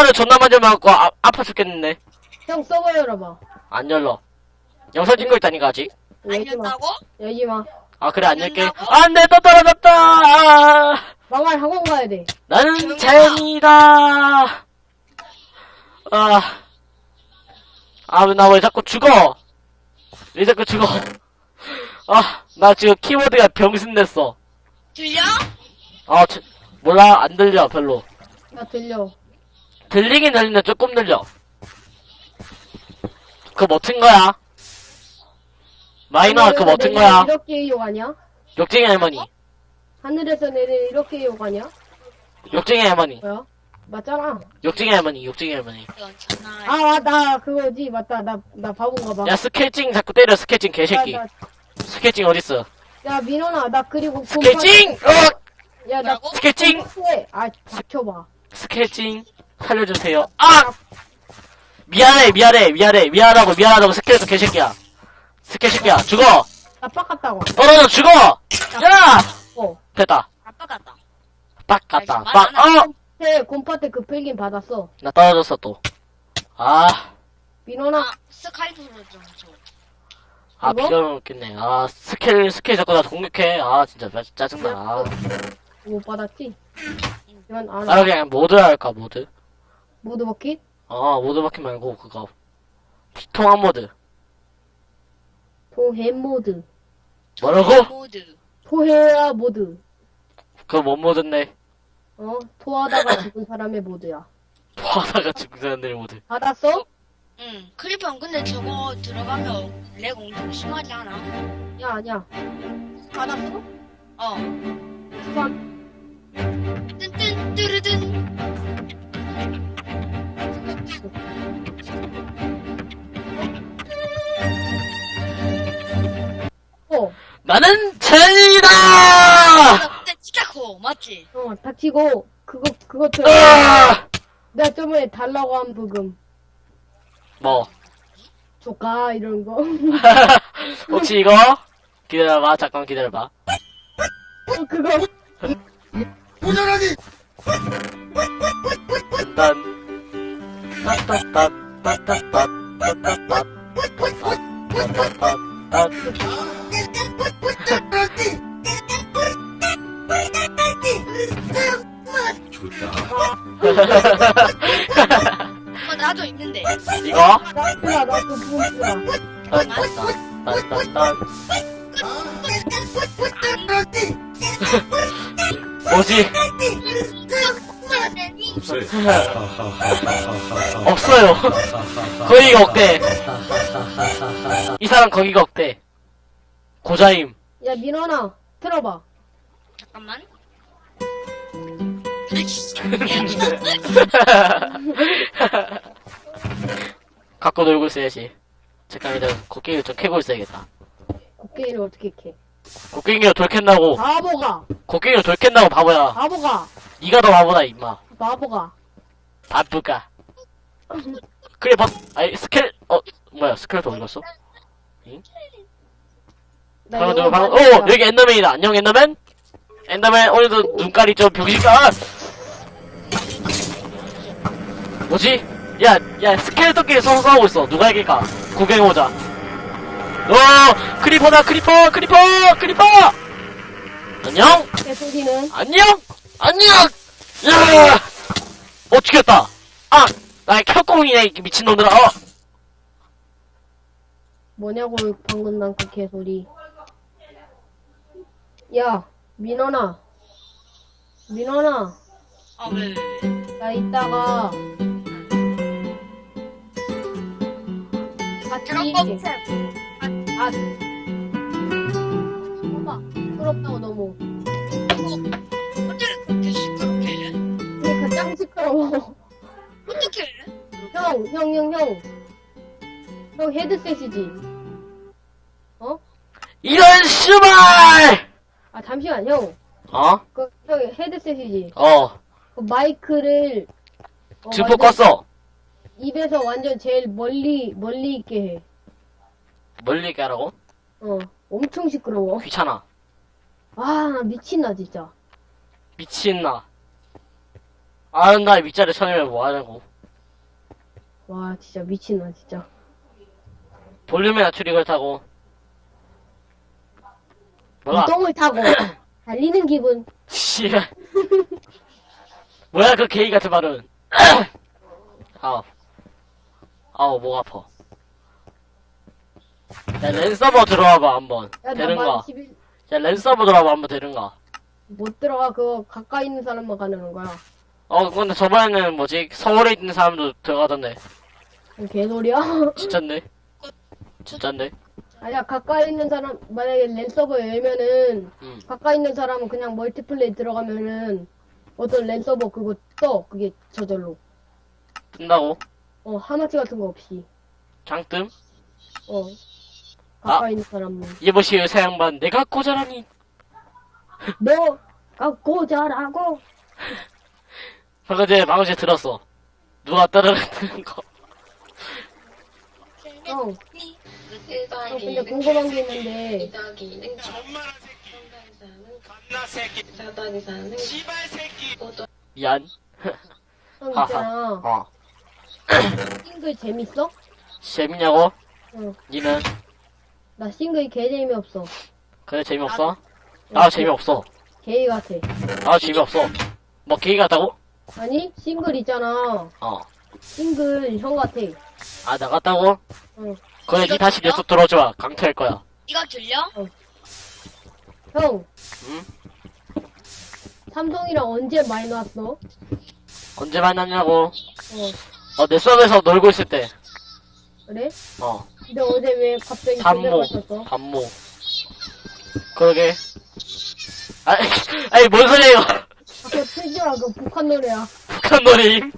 하루 존나 많이 맞고 아, 아파 죽겠는데. 형 서버 열어봐. 안 열러. 영상 찍고 있다니까 아직. 안 열지 마. 열다고? 열지 마. 아 그래 안 열게. 열라고? 안돼 또 떨어졌다. 아, 망할 학원 가야 돼. 나는 자연이다. 아, 아나 왜 자꾸 죽어? 왜 자꾸 죽어? 아, 나 지금 키보드가 병신 됐어. 들려? 아, 저- 몰라 안 들려 별로. 나 들려. 들리긴 들리는데 조금 들려. 그거 멋진 거야. 마이너가 그거 멋진 거야. 이렇게 욕하냐? 욕쟁이 할머니. 하늘에서 내리는 이렇게 욕하냐? 욕쟁이 할머니. 뭐야? 맞잖아. 욕쟁이 할머니. 욕쟁이 할머니. 이건 아. 맞, 나 그거지. 맞다. 나, 나 바본가 봐. 야 스케칭 자꾸 때려 스케칭 개새끼. 나, 스케칭 어딨어? 야, 민원아, 나 그리고 스케칭! 곰팡이- 어! 야, 나 뭐라고? 스케칭! 아, 닥쳐봐. 스케칭 살려주세요. 아! 미안해 미안해 미안해 미안하고 미안하다고 스케치 개새끼야. 스케새끼야 죽어! 나 빡갔다고. 떨어져 죽어! 야! 어. 됐다. 아빠 같다. 빡 갔다. 말 빡. 안 어! 네, 곰파트 그 필긴 받았어. 나 떨어졌어 또. 아. 민원아, 아, 스카이프로 좀 줘. 아, 이거? 비가 먹겠네. 아, 스킬, 스킬 자꾸 나 공격해. 아, 진짜 짜- 짜증나. 아, 못 받았지? 이건 아 알아. 그냥 모드 할까, 모드? 모드 버킷? 아, 모드 바퀴 말고, 그거. 통합 모드. 도해 모드. 뭐라고? 모드. 토해야 모드. 그거 뭔 모드인데? 어? 토하다가 죽은 사람의 모드야. 토하다가 죽은 사람들 모드. 받았어? 응. 클리퍼 근데 저거 들어가면 렉 엄청 심하지 않아? 야, 아니야. 받았어? 어. 수산. 뜬뜬 뚜르든. 어, 나는! 아, 근데 진짜 커. 맞지? 어, 닥치고, 그거, 그거 들 아! 내가 저번에 달라고 한 부금. 뭐. 조카, 이런 거. 혹시 이거? 기다려봐, 잠깐 기다려봐. 어, 그거. 딴. 따따따. 어, 나도 있는데. 이거? 나 부금 쓰라. 딴딴 뭐지? 없어요. 거기가 없대. 이 사람 거기가 없대. 고자임. 야, 민원아, 틀어봐. 잠깐만. 갖고 놀고 있어야지. 잠깐 일단 곡괭이를 좀 캐고 있어야겠다. 곡괭이를 어떻게 캐? 곡괭이로 돌 캔다고. 바보가! 곡괭이로 돌 캔다고 바보야. 바보가! 니가 더 바보다 임마. 바보가! 바쁘가. 그래 봐. 아니 스켈 어 뭐야 스켈도 어디 갔어? 나 방금 누구 방금 받았다. 어 여기 엔더맨이다. 안녕 엔더맨. 엔더맨 오늘도 눈깔이 좀 병신가? 뭐지? 야, 야, 스켈토끼리 서로 싸우고 있어. 누가 이길까? 구경해보자. 어, 크리퍼다, 크리퍼, 크리퍼, 크리퍼! 안녕? 개소리는 안녕? 안녕! 야! 어, 죽였다! 아! 나 켜공이네, 이 미친놈들아, 어! 뭐냐고 방금 난 그 개소리. 야, 민원아. 민원아, 아, 왜, 왜, 왜. 나 이따가 같이 거 아. 형, 형, 형. 형 헤드셋이지. 어? 이런 씨발! 아 잠시만 형. 어? 그 형 헤드셋이지. 어, 그 마이크를 어, 증폭 완전 껐어. 입에서 완전 제일 멀리 멀리 있게 해. 멀리 얘기 하라고? 어, 엄청 시끄러워. 귀찮아. 아, 나 미친다 진짜. 미친나. 날 밑자리 쳐내면 뭐 하냐고. 와, 진짜 미친나, 진짜. 볼륨에 낮추리 걸 타고. 뭐야? 이동을 타고 달리는 기분. 씨발. 뭐야, 그 게이 같은 말은. 아우. 아우, 목 아파. 야, 랜서버 들어와봐, 한번. 야, 되는가? 나만 11, 야, 랜서버 들어와봐, 한번 되는가? 못 들어가. 그거 가까이 있는 사람만 가는 거야. 어, 근데 저번에는 뭐지? 서울에 있는 사람도 들어가던데. 개소리야? 진짠데? 진짠데? 아니야, 가까이 있는 사람, 만약에 랜서버 열면은, 응. 가까이 있는 사람은 그냥 멀티플레이 들어가면은, 어떤 랜서버 그거 떠. 그게 저절로. 뜬다고? 어, 하마치 같은 거 없이. 장뜸? 어. 아. 가까이 있는 사람은. 이보시오, 새 양반. 내가 고자라니. 너, 갖고 자라고. 방금 전에, 방금 전에 들었어. 누가 따라가는 거. 형, 형, 1더하기 어, 근데 궁금한 게 있는데, 2더하기 2는 정말한 새끼, 3더하기 4는 갓나 새끼, 4더하기 4는 씨발 새끼. 5더 미안. 형 하하. 어. 싱글 재밌어? 재밌냐고? 응. 니는? 나 싱글 개 재미없어. 그래, 재미없어? 나 재미없어. 게이 같아. 나 재미없어. 뭐, 게이 같다고? 아니, 싱글 있잖아. 어. 싱글 형 같아. 아, 나갔다고? 응. 그래, 니 다시 들어오지 마. 강퇴할 거야. 이거 들려? 형. 응? 삼성이랑 언제 많이 나왔어? 언제 만났냐고? 어, 어, 내 수업에서 놀고 있을 때. 그래? 어. 근데 어제 왜 갑자기 단모. 군대 가셨어? 단모. 그러게. 아, 아니, 뭔 소리야, 이거. 그거 틀지 마, 그거 북한 노래야. 북한 노래임.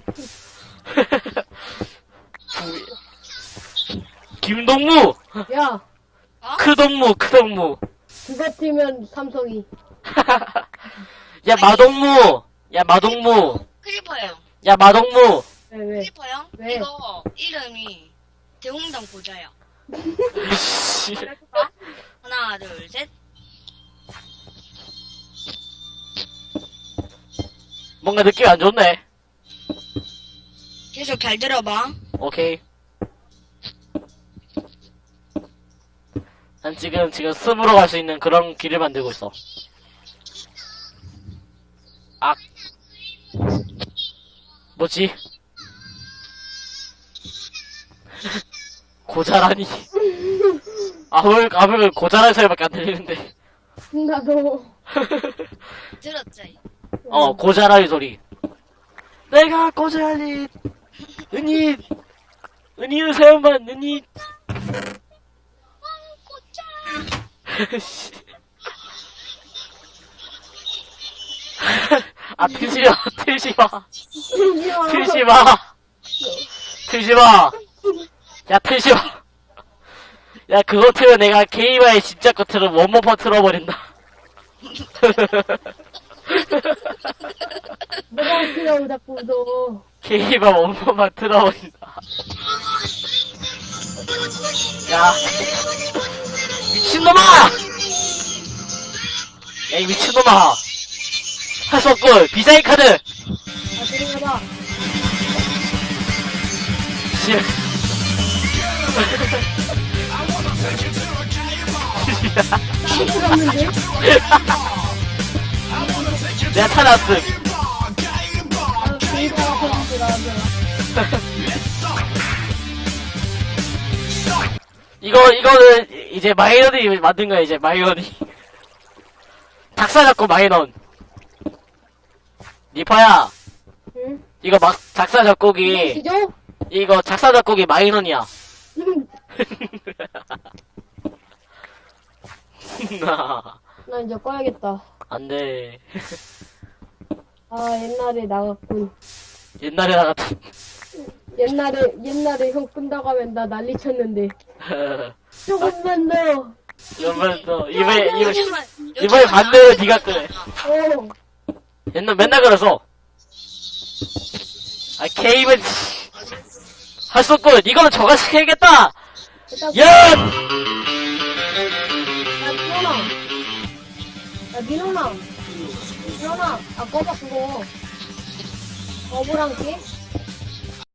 김동무! 야, 크동무, 크동무. 그거 틀면 삼성이. 야, 마동무! 야, 마동무! 크리퍼 형. 야, 마동무! 왜, 왜? 크리퍼 형? 왜? 이거 이름이 대홍당 고자야. 씨. 하나, 둘, 셋. 뭔가 느낌이 안 좋네. 계속 잘 들어봐. 오케이. 난 지금, 지금 습으로 갈 수 있는 그런 길을 만들고 있어. 악. 뭐지? 고자라니. 아물, 아물 고자라는 소리밖에 안 들리는데. 나도. 들었지? 어, 고자라니 소리. 내가 고자라니. 은희. 은희 새엄만, 은희. 씨. 아, 마, 틀지 마, 틀지 마, 틀지 마. 야, 틀지 마. 야, 그거 틀면 내가 게이바의 진짜 거 틀은 원모파 틀어버린다. 뭐가 웃기냐고 자꾸 웃 어. 게이바 원모파 틀어버린다. 야, 미친놈아! 야, 이 미친놈아! 할 수 없군! 비자이 카드! 아, 들어가봐. 씨. 들었는데? 내가 타났음. 나왔잖아. 이거, 이거는, 이제 마이너이 만든 거야, 이제, 마이너이. 작사 작곡 마이너. 리파야, 응? 이거 막, 작사 작곡이, 시죠? 이거 작사 작곡이 마이너이야. 응. 나, 나 이제 꺼야겠다. 안 돼. 아, 옛날에 나갔군. 옛날에 나 같은. 옛날에, 옛날에 형 끈다고 하면 나 난리 쳤는데. 조금만 더. 이번에 또, 이번에, 이번에, 요즘은- 이번에 요즘은 반대로 나한테 네가 끄네. 어. 옛날 맨날 그래서. 아, 게임은, 할 수 없군. 이거는 저가 시켜야겠다! 일단, 야! 야, 민호나. 야, 민호나. 민호나. 아, 꺼봐, 그거. 거부랑 깨?